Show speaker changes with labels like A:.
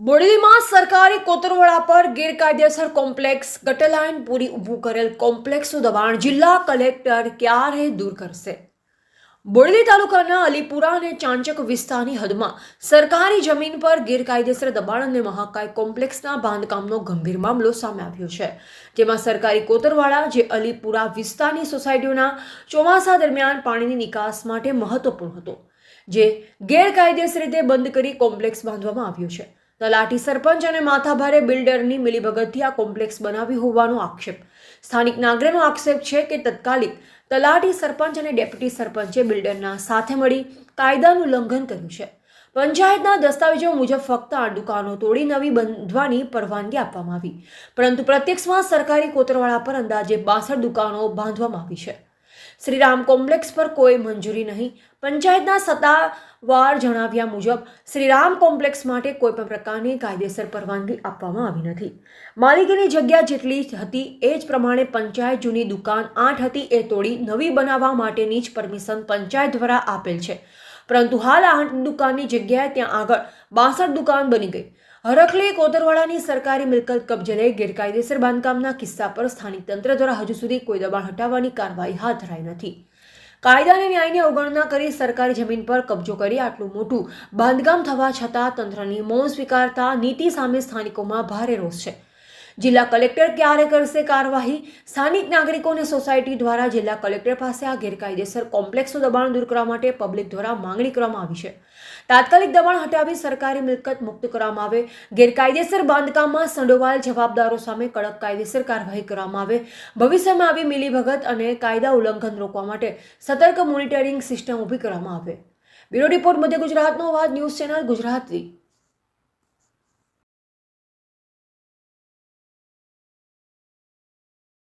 A: બોડેલીમાં સરકારી કોતરવાડા પર ગેરકાયદેસર કોમ્પ્લેક્સ ગટરલાઇન પૂરી ઊભું કરેલ કોમ્પ્લેક્સનું દબાણ જિલ્લા કલેક્ટર ક્યારે દૂર કરશે? બોડેલી તાલુકાના અલીપુરા અને ચાંચક વિસ્તારની હદમાં સરકારી જમીન પર ગેરકાયદેસર દબાણ અને મહાકાય કોમ્પ્લેક્સના બાંધકામનો ગંભીર મામલો સામે આવ્યો છે. જેમાં સરકારી કોતરવાડા, જે અલીપુરા વિસ્તારની સોસાયટીઓના ચોમાસા દરમિયાન પાણીની નિકાસ માટે મહત્વપૂર્ણ હતો, જે ગેરકાયદેસર રીતે બંધ કરી કોમ્પ્લેક્સ બાંધવામાં આવ્યો છે. તલાટી સરપંચ અને માથાભારે બિલ્ડરની મિલીભગતથી આ કોમ્પ્લેક્સ બનાવી હોવાનો આક્ષેપ. સ્થાનિક નાગરિકનો આક્ષેપ છે કે તત્કાલિક તલાટી સરપંચ અને ડેપ્યુટી સરપંચે બિલ્ડરના સાથે મળી કાયદાનું ઉલ્લંઘન કર્યું છે. પંચાયતના દસ્તાવેજો મુજબ ફક્ત આ દુકાનો તોડી નવી બંધવાની પરવાનગી આપવામાં આવી. પરંતુ પ્રત્યક્ષમાં સરકારી કોતરવાળા પર અંદાજે બાસઠ દુકાનો બાંધવામાં આવી છે. શ્રીરામ કોમ્પ્લેક્સ પર કોઈ મંજૂરી નહીં. પંચાયતના સત્તાવાર જણાવ્યા મુજબ, શ્રીરામ કોમ્પ્લેક્સ માટે કોઈ પણ પ્રકારની કાયદેસર પરવાનગી આપવામાં આવી નથી. માલિકીની જગ્યા જેટલી હતી એ જ પ્રમાણે પંચાયત જૂની દુકાન આઠ હતી એ તોડી નવી બનાવવા માટેની જ પરમિશન પંચાયત દ્વારા આપેલ છે. પરંતુ હાલ આઠ દુકાનની જગ્યાએ ત્યાં આગળ બાસઠ દુકાન બની ગઈ. હરખલી કોતરવાડાની સરકારી મિલકત કબજે લઈ ગેરકાયદેસર બાંધકામના કિસ્સા પર સ્થાનિક તંત્ર દ્વારા હજુ સુધી કોઈ દબાણ હટાવવાની કાર્યવાહી હાથ ધરાઈ નથી. કાયદા અને ન્યાયની અવગણના કરી સરકારી જમીન પર કબજો કરી આટલું મોટું બાંધકામ થવા છતાં તંત્રની મૌન સ્વીકારતા નીતિ સામે સ્થાનિકોમાં ભારે રોષ છે. જિલ્લા કલેક્ટર ક્યારે કરશે કાર્યવાહી? સ્થાનિક નાગરિકો અને સોસાયટી દ્વારા જિલ્લા કલેક્ટર પાસે આ ગેરકાયદેસર કોમ્પ્લેક્સનું દબાણ દૂર કરવા માટે પબ્લિક દ્વારા માંગણી કરવામાં આવી છે. તાત્કાલિક દબાણ હટાવી સરકારી મિલકત મુક્ત કરવામાં આવે. ગેરકાયદેસર બાંધકામમાં સંડોવાયેલ જવાબદારો સામે કડક કાયદેસર કાર્યવાહી કરવામાં આવે. ભવિષ્યમાં આવી મિલીભગત અને કાયદા ઉલ્લંઘન રોકવા માટે સતર્ક મોનિટરિંગ સિસ્ટમ ઊભી કરવામાં આવે. બ્યુરો રિપોર્ટ મધ્ય ગુજરાતનો અવાજ, ન્યૂઝ ચેનલ ગુજરાતી.